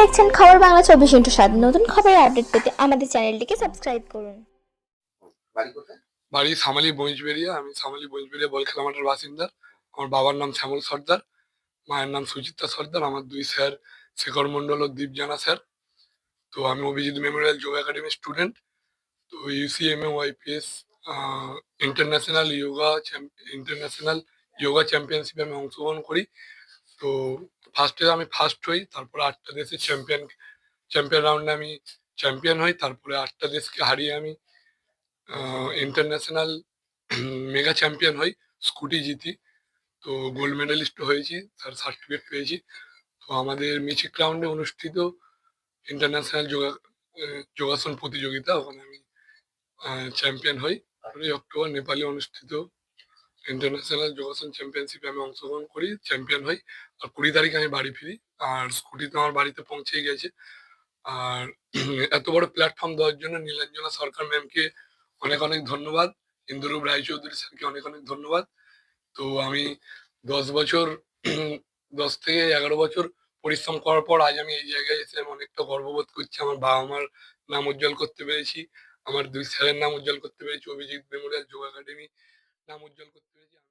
দেখছেন খবর বাংলা চব্বিশ ইন্টু সাত। নতুন খবরের আপডেট পেতে আমাদের চ্যানেলটিকে সাবস্ক্রাইব করুন। বাড়ি সামালি বইজবেরিয়া আমি সামালি বইজবেরিয়া বল খেলামাটার বাসিন্দা। আমার বাবার নাম শ্যামল সর্দার মায়ের নাম সুচিত্রা সর্দার আমার দুই স্যার শেখর মন্ডল ও দীপজানা স্যার। তো আমি অভিজিৎ মেমোরিয়াল যোগ একাডেমির স্টুডেন্ট। তো UCMA YPS international yoga international yoga চ্যাম্পিয়নশিপে আমি অংশগ্রহণ করি। তো ফার্স্টে আমি ফার্স্ট হই, তারপরে আটটা দেশের চ্যাম্পিয়ন চ্যাম্পিয়ন রাউন্ডে আমি চ্যাম্পিয়ন হই, তারপরে আটটা দেশকে হারিয়ে আমি ইন্টারন্যাশনাল মেগা চ্যাম্পিয়ন হই, স্কুটি জিতি। তো গোল্ড মেডেলিস্ট হয়েছি, তার সার্টিফিকেট পেয়েছি। তো আমাদের মিচিক রাউন্ডে অনুষ্ঠিত ইন্টারন্যাশনাল যোগা যোগাসন প্রতিযোগিতা, ওখানে আমি চ্যাম্পিয়ন হই। অক্টোবর নেপালে অনুষ্ঠিত ইন্টারন্যাশনাল যোগাসন চ্যাম্পিয়নশিপে আমি অংশগ্রহণ করি চ্যাম্পিয়ন হই। আর কুড়ি তারিখ আমি বাড়ি ফিরি। আর স্কুটিতে আমার বাড়িতে পৌঁছে গেছে। আর এত বড় প্ল্যাটফর্ম দেওয়ার জন্য নীলাঞ্জনা সরকার ম্যামকে অনেক অনেক ধন্যবাদ। ইন্দুরূপ রায়চৌধুরী স্যারকে অনেক অনেক ধন্যবাদ। তো আমি দশ বছর, দশ থেকে এগারো বছর পরিশ্রম করার পর আজ আমি এই জায়গায় এসে আমি অনেকটা গর্ববোধ করছি। আমার বাবা মার নাম উজ্জ্বল করতে পেরেছি। আমার দুই স্যারের নাম উজ্জ্বল করতে পেরেছি। অভিজিৎ মেমোরিয়াল যোগ একাডেমি নাম উজ্জ্বল করতে পেরেছি আমি